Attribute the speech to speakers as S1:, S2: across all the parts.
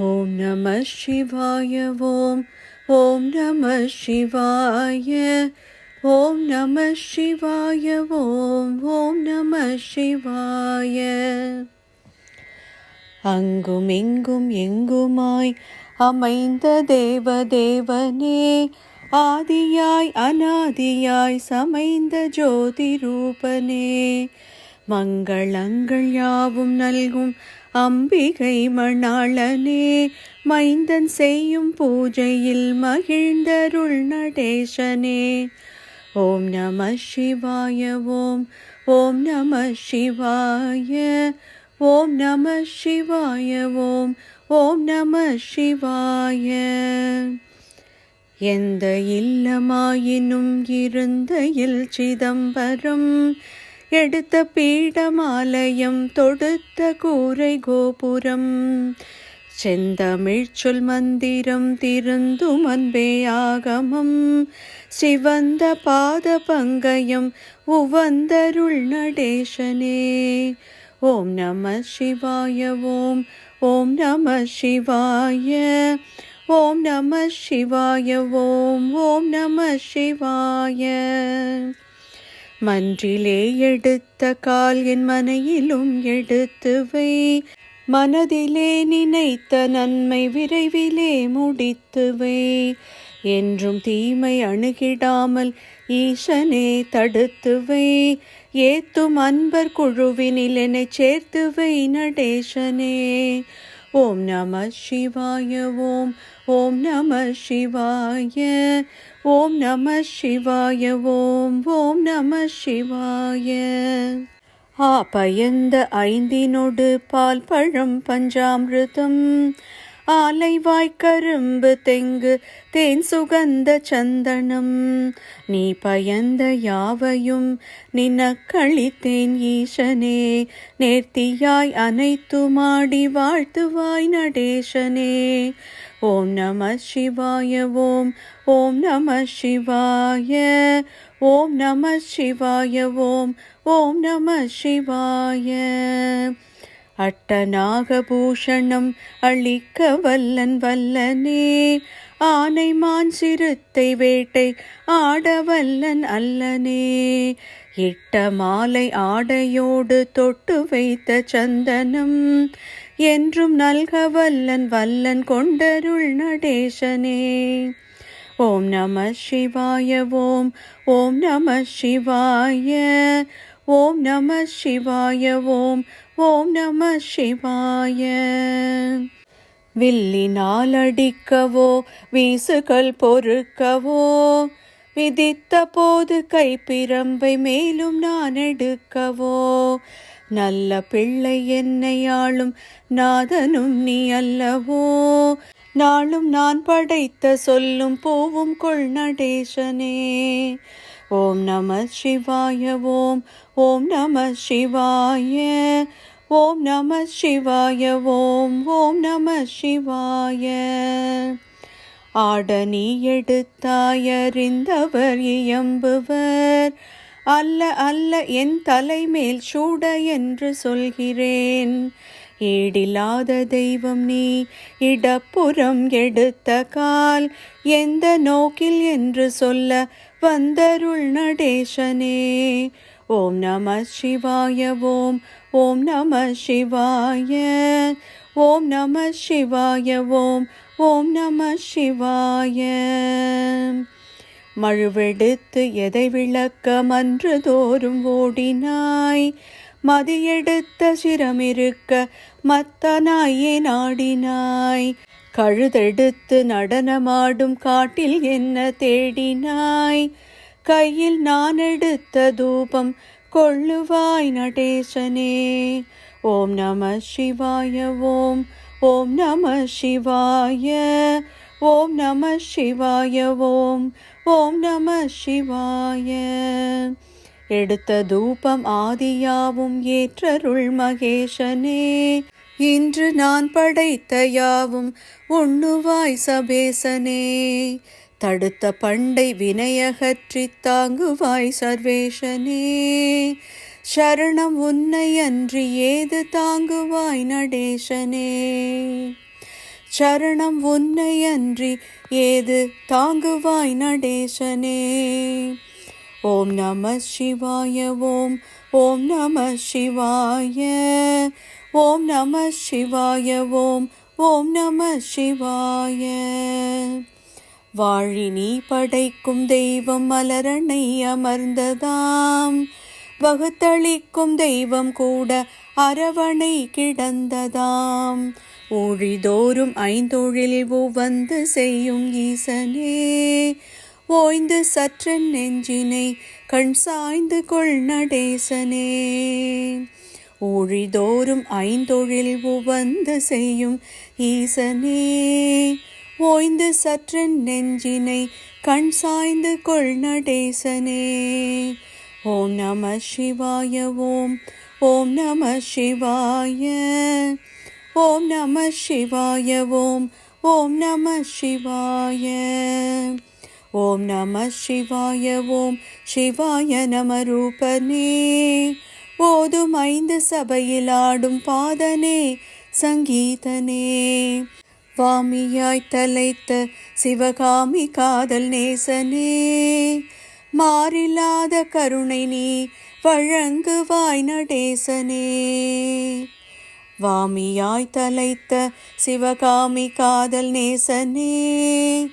S1: ஓம் நம சிவாய ஓம் ஓம் நம சிவாய ஓம் நம சிவாய ஓம் ஓம் நம சிவாய அங்கும் இங்கும் எங்குமாய் அமைந்த தேவ தேவனே ஆதியாய் அனாதியாய் சமைந்த ஜோதி ரூபனே மங்களங்கள் யாவும் நல்கும் அம்பிகை மணாளனே. மைந்தன் செய்யும் பூஜையில் மகிழ்ந்தருள் நடேசனே. ஓம் நம சிவாய ஓம் ஓம் நம சிவாய ஓம் நம சிவாய ஓம் ஓம் நம சிவாய. எந்த இல்லமாயினும் இருந்த இல் சிதம்பரம் எடுத்த பீடமாலயம் தொடுத்த கூரை கோபுரம். செந்தமிழ்ச்சொல் மந்திரம் திருந்தும் அன்பே ஆகமம். சிவந்த பாத பங்கயம் உவந்தருள் நடேசனே. ஓம் நம சிவாய ஓம் ஓம் நம சிவாய. ஓம் நம சிவாய ஓம் ஓம் நம சிவாய. மன்றிலே எடுத்த கால் என் மனையிலும் எடுத்து வை. மனதிலே நினைத்த நன்மை விரைவிலே முடித்து வை. என்றும் தீமை அணுகிடாமல் ஈசனே தடுத்துவை ஏத்தும் அன்பர் குழுவினில் என்னை சேர்த்துவை நடேசனே. ஓம் நம சிவாய ஓம் ஓம் நம சிவாய ஓம் நம சிவாய ஓம் ஓம் நம சிவாய. ஆ பயந்த ஐந்தினோடு பால் பழம் பஞ்சாமிருதம் ஆலைவாய் கரும்பு தெங்கு தேன் சுகந்த சந்தனம். நீ பயந்த யாவையும் நினக்களித்தேன் ஈசனே. நேர்த்தியாய் அனைத்துமாடி வாழ்த்துவாய் நடேசனே. ஓம் நம சிவாய ஓம் ஓம் நம சிவாய ஓம் நம சிவாய ஓம் ஓம் நம சிவாய. அட்டநாகபூஷணம் அழிக்க வல்லன். வல்லனே ஆனை மான் சிறுத்தை வேட்டை ஆடவல்லன் அல்லனே. இட்ட மாலை ஆடையோடு தொட்டு வைத்த சந்தனம் என்றும் நல்க வல்லன் வல்லன் கொண்டருள் நடேசனே. ஓம் நம சிவாய ஓம் ஓம் நம சிவாய. ஓம் நம சிவாய ஓம் ஓம் நம சிவாய. வில்லினால் அடிக்கவோ வீசுகள் பொறுக்கவோ விதித்த போது கைப்பிரம்பை மேலும் நான் எடுக்கவோ நல்ல பிள்ளை என்னையாளும் நாதனும் நீ அல்லவோ. நாளும் நான் படைத்த சொல்லும் பூவும் கொள் நடேசனே. ஓம் நம சிவாய ஓம் ஓம் நம சிவாய ஓம் நம சிவாய ஓம் ஓம் நம சிவாய. ஆட நீ எடுத்தாயறிந்தவர் இயம்புவர். அல்ல அல்ல என் தலைமேல் சூட என்று சொல்கிறேன். ஈடில்லாத தெய்வம் நீ இடப்புறம் எடுத்த கால் எந்த நோக்கில் என்று சொல்ல வந்தருள் நடேசனே. ஓம் நம சிவாய ஓம் ஓம் நம சிவாய ஓம் நம சிவாய ஓம் ஓம் நம சிவாய. மழுவெடுத்து எதை விளக்க மன்று தோறும் ஓடினாய்? மதியெடுத்த சிரமிருக்க மத்தனாயே நாடினாய். கழுதெடுத்து நடனமாடும் காட்டில் என்ன தேடினாய்? கையில் நான் எடுத்த தூபம் கொள்ளுவாய் நடேசனே. ஓம் நம சிவாய ஓம் ஓம் நம சிவாய. ஓம் நம சிவாய ஓம் ஓம் நம சிவாய. எடுத்த தூபம் ஆதியாவும் ஏற்றருள் மகேஷனே. இன்று நான் படைத்த யாவும் உண்ணுவாய் சபேசனே. தடுத்த பண்டை வினையகற்றி தாங்குவாய் சர்வேஷனே. சரணம் உன்னை அன்று ஏது தாங்குவாய் நடேசனே சரணம் உன்னை அன்றி ஏது தாங்குவாய் நடேசனே. ஓம் நம சிவாய ஓம் ஓம் நம சிவாய ஓம் நம சிவாய ஓம் ஓம் நம சிவாய. வாழினி படைக்கும் தெய்வம் மலரணை அமர்ந்ததாம். வகுத்தளிக்கும் தெய்வம் கூட அரவணை கிடந்ததாம். ஊழிதோறும் ஐந்தொழில் வந்து செய்யும் ஈசனே. ஓய்ந்து சற்று நெஞ்சினை கண் சாய்ந்து கொள் நடேசனே. ஊழிதோறும் ஐந்தொழில் உவந்து செய்யும் ஈசனே. ஓய்ந்து சற்று நெஞ்சினை கண் சாய்ந்து கொள் நடேசனே. ஓம் நம சிவாய ஓம் ஓம் நம சிவாய. ஓம் நம சிவாய ஓம் ஓம் நம சிவாய. ஓம் நம சிவாய ஓம் சிவாய நம ரூபனே. ஓதும் ஐந்து சபையில் ஆடும் பாதனே சங்கீதனே. வாமியாய் தலைத்த சிவகாமி காதல் நேசனே. மாறில்லாத கருணை நீ வழங்குவாய் நடேசனே. வாமியாய் தலைத்த சிவகாமி காதல் நேசனே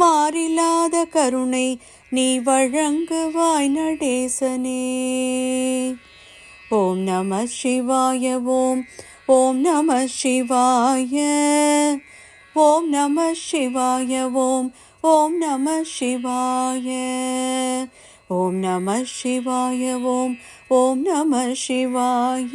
S1: மாறில்லாத கருணை நீ வழங்குவாய் நடேசனே. ஓம் நம சிவாய ஓம் ஓம் நம சிவாய ஓம் நம சிவாய ஓம் ஓம் நம சிவாய. ஓம் நம சிவாய ஓம் ஓம் நம சிவாய.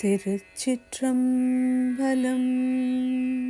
S1: திருச்சிற்றம்பலம்.